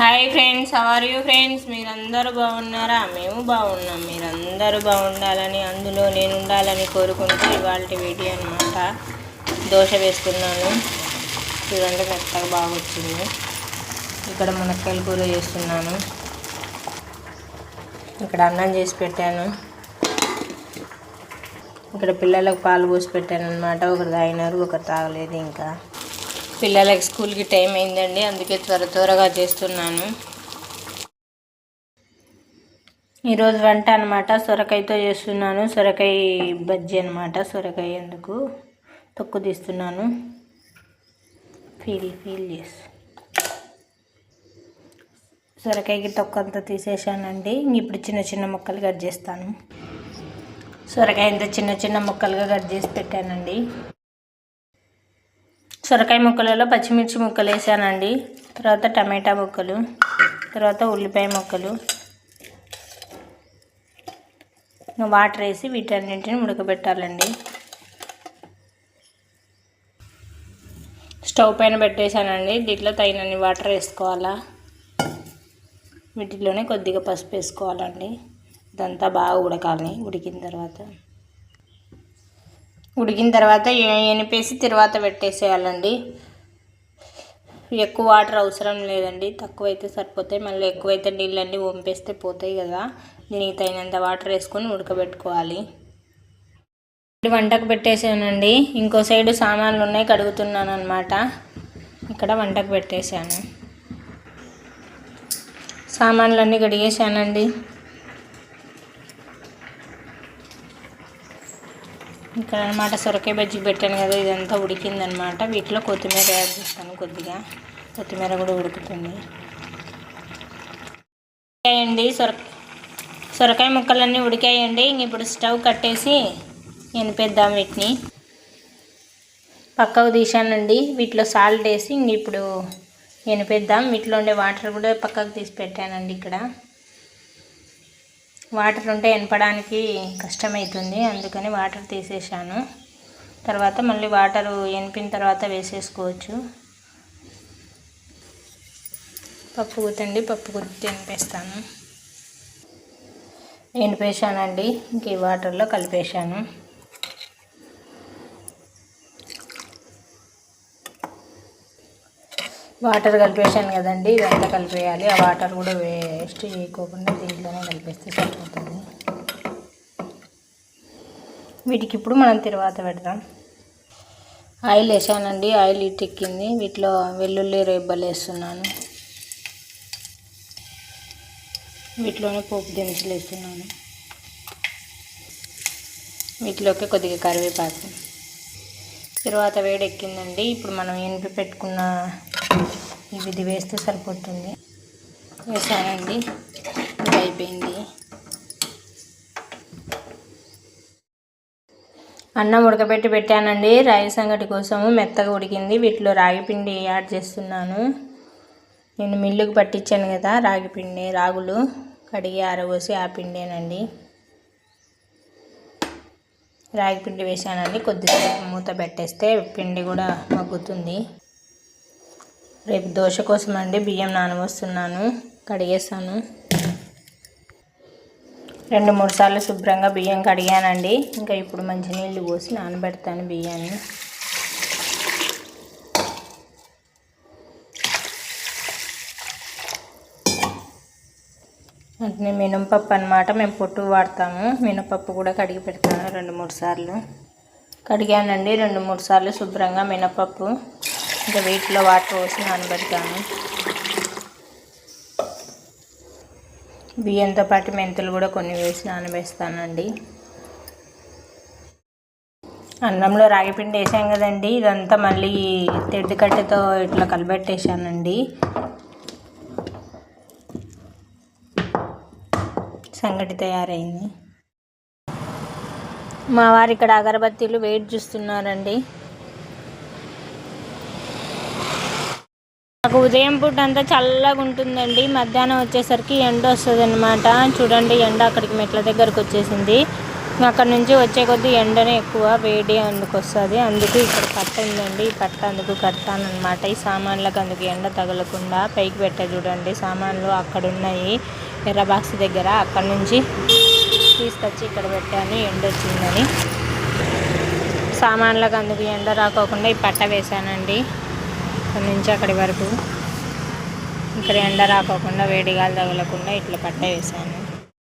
Hi friends are you friends మీరందరూ బాగున్నారా? మేము బాగున్నాం. మీరందరూ బాగుండాలని అందులో నేను ఉండాలని కోరుకుంటూ ఇవాళ వీడియో అనమాట దోశ వేస్తున్నాను చూడండి మెత్తగా బాగా వచ్చింది ఇక్కడ మునక్కాయల కూర చేస్తున్నాను. ఇక్కడ అన్నం చేసి పెట్టాను. ఇక్కడ పిల్లలకు పాలు పోసి పెట్టాను అనమాట ఒకరు తాగినారు ఒకరు తాగలేదు ఇంకా. పిల్లలకి స్కూల్కి టైం అయిందండి. అందుకే త్వర త్వరగా చేస్తున్నాను. ఈరోజు వంట అనమాట సొరకాయతో చేస్తున్నాను. సొరకాయ బజ్జీ అనమాట సొరకాయ ఎందుకు తొక్కు తీస్తున్నాను. ఫీల్ ఫీల్ చేసి. సొరకాయకి తొక్కు అంతా తీసేసానండి ఇప్పుడు చిన్న చిన్న ముక్కలు కట్ చేస్తాను. సొరకాయ ఇంత చిన్న చిన్న ముక్కలుగా కట్ చేసి పెట్టానండి. సొరకాయ ముక్కలలో పచ్చిమిర్చి ముక్కలు వేసానండి. తర్వాత టమాటా ముక్కలు తర్వాత ఉల్లిపాయ ముక్కలు. వాటర్ వేసి వీటన్నింటిని ఉడకబెట్టాలండి. స్టవ్ పైన పెట్టేశానండి. దీంట్లో తగినన్ని వాటర్ వేసుకోవాలా. వీటిలోనే కొద్దిగా పసుపు వేసుకోవాలండి. ఇదంతా బాగా ఉడకాలి. ఉడికిన తర్వాత. ఉడికిన తర్వాత ఎనిపేసి తర్వాత పెట్టేసేయాలండి. ఎక్కువ వాటర్ అవసరం లేదండి. తక్కువైతే సరిపోతాయి. మళ్ళీ ఎక్కువైతే నీళ్ళన్నీ వంపేస్తే పోతాయి కదా. దీనికి తగినంత వాటర్ వేసుకొని ఉడకబెట్టుకోవాలి. వంటకు పెట్టేసానండి. ఇంకో సైడు సామాన్లు ఉన్నాయి కడుగుతున్నాను అనమాట ఇక్కడ వంటకు పెట్టేశాను. సామాన్లన్నీ కడిగేశానండి. ఇక్కడ అనమాట సొరకాయ బజ్జీ పెట్టాను కదా ఇదంతా ఉడికిందనమాట వీటిలో కొత్తిమీర యాడ్ చేస్తాను కొద్దిగా. కొత్తిమీర కూడా ఉడుకుతుంది. ఉడికాయండి సొర సొరకాయ ముక్కలన్నీ ఉడికాయండి. ఇంక ఇప్పుడు స్టవ్ కట్టేసి ఎనిపేద్దాం వీటిని. పక్కకు తీసానండి వీటిలో సాల్ట్ వేసి ఇంక ఇప్పుడు ఎనిపేద్దాం. వీటిలో ఉండే వాటర్ కూడా పక్కకు తీసి పెట్టానండి ఇక్కడ. వాటర్ ఉంటే ఎనపడానికి కష్టమవుతుంది అందుకని వాటర్ తీసేసాను తర్వాత మళ్ళీ వాటర్ ఎనిపిన తర్వాత వేసేసుకోవచ్చు. పప్పు గుత్తండి. పప్పు గుత్తి ఎనిపేస్తాను. ఎనిపేసానండి ఇంక ఈ వాటర్లో కలిపేశాను. వాటర్ కలిపేసాను కదండి ఇదంతా కలిపేయాలి. ఆ వాటర్ కూడా వేస్ట్ చేయకోకుండా దీంట్లోనే కలిపేస్తే సరిపోతుంది. వీటికి ఇప్పుడు మనం తర్వాత పెడదాం. ఆయిల్ వేసానండి ఆయిల్ ఇటెక్కింది వీటిలో వెల్లుల్లి రేబ్బలు వేస్తున్నాను. వీటిలోనే పోపు దినుసులు వేస్తున్నాను. వీటిలోకి కొద్దిగా కరివేపాకు. తర్వాత వేడెక్కిందండి. ఇప్పుడు మనం ఎనిపి పెట్టుకున్న ఇది వేస్తే సరిపోతుంది. వేసానండి. ఇది అయిపోయింది. అన్నం ఉడకబెట్టి పెట్టానండి. రాగి సంగటి కోసము మెత్తగా ఉడికింది. వీటిలో రాగిపిండి యాడ్ చేస్తున్నాను. నేను మిల్లుకు పట్టించాను కదా రాగిపిండి రాగులు కడిగి ఆరబోసి ఆ పిండేనండి. రాగి పిండి వేసానండి. కొద్దిసేపు మూత పెట్టేస్తే పిండి కూడా మగ్గుతుంది. రేపు దోశ కోసం అండి బియ్యం నానబోస్తున్నాను. కడిగేస్తాను. రెండు మూడు సార్లు శుభ్రంగా బియ్యం కడిగానండి. ఇంకా ఇప్పుడు మంచినీళ్ళు పోసి నానబెడతాను బియ్యాన్ని. అంటే మినపప్పు అనమాట మేము పొట్టు వాడతాము. మినపప్పు కూడా కడిగి పెడతాను రెండు మూడు సార్లు. కడిగానండి రెండు మూడు సార్లు శుభ్రంగా మినపప్పు. ఇంకా వీటిలో వాటర్ పోసి నానబెడతాను. బియ్యంతో పాటు మెంతులు కూడా కొన్ని వేసి నానబెస్తానండి అన్నంలో రాగిపిండి వేసాం కదండి. ఇదంతా మళ్ళీ తెడ్డు కట్టెతో ఇట్లా కలబెట్టేశానండి. సంగటి తయారైంది. మా వారు ఇక్కడ అగరబత్తీలు వెయిట్ చూస్తున్నారండి. నాకు ఉదయం పూట అంతా చల్లగా ఉంటుందండి. మధ్యాహ్నం వచ్చేసరికి ఎండ వస్తుంది చూడండి ఎండ అక్కడికి మెట్ల దగ్గరకు వచ్చేసింది. అక్కడ నుంచి వచ్చే కొద్దీ ఎండనే ఎక్కువ వేడి అందుకు వస్తుంది. అందుకు ఇక్కడ పట్ట ఉందండి. ఈ పట్ట అందుకు కడతానమాట ఈ సామాన్లకు అందుకు ఎండ తగలకుండా పైకి పెట్టే చూడండి. సామాన్లు అక్కడ ఉన్నాయి. ఎర్ర బాక్స్ దగ్గర అక్కడ నుంచి తీసుకొచ్చి ఇక్కడ పెట్టాను. ఎండ వచ్చిందని. సామాన్లకు అందుకు ఎండ రాకోకుండా ఈ పట్ట వేసానండి ఇక్కడ నుంచి అక్కడి వరకు. ఇక్కడ ఎండ రాకోకుండా వేడిగాలు తగలకుండా ఇట్లా పట్ట వేసాను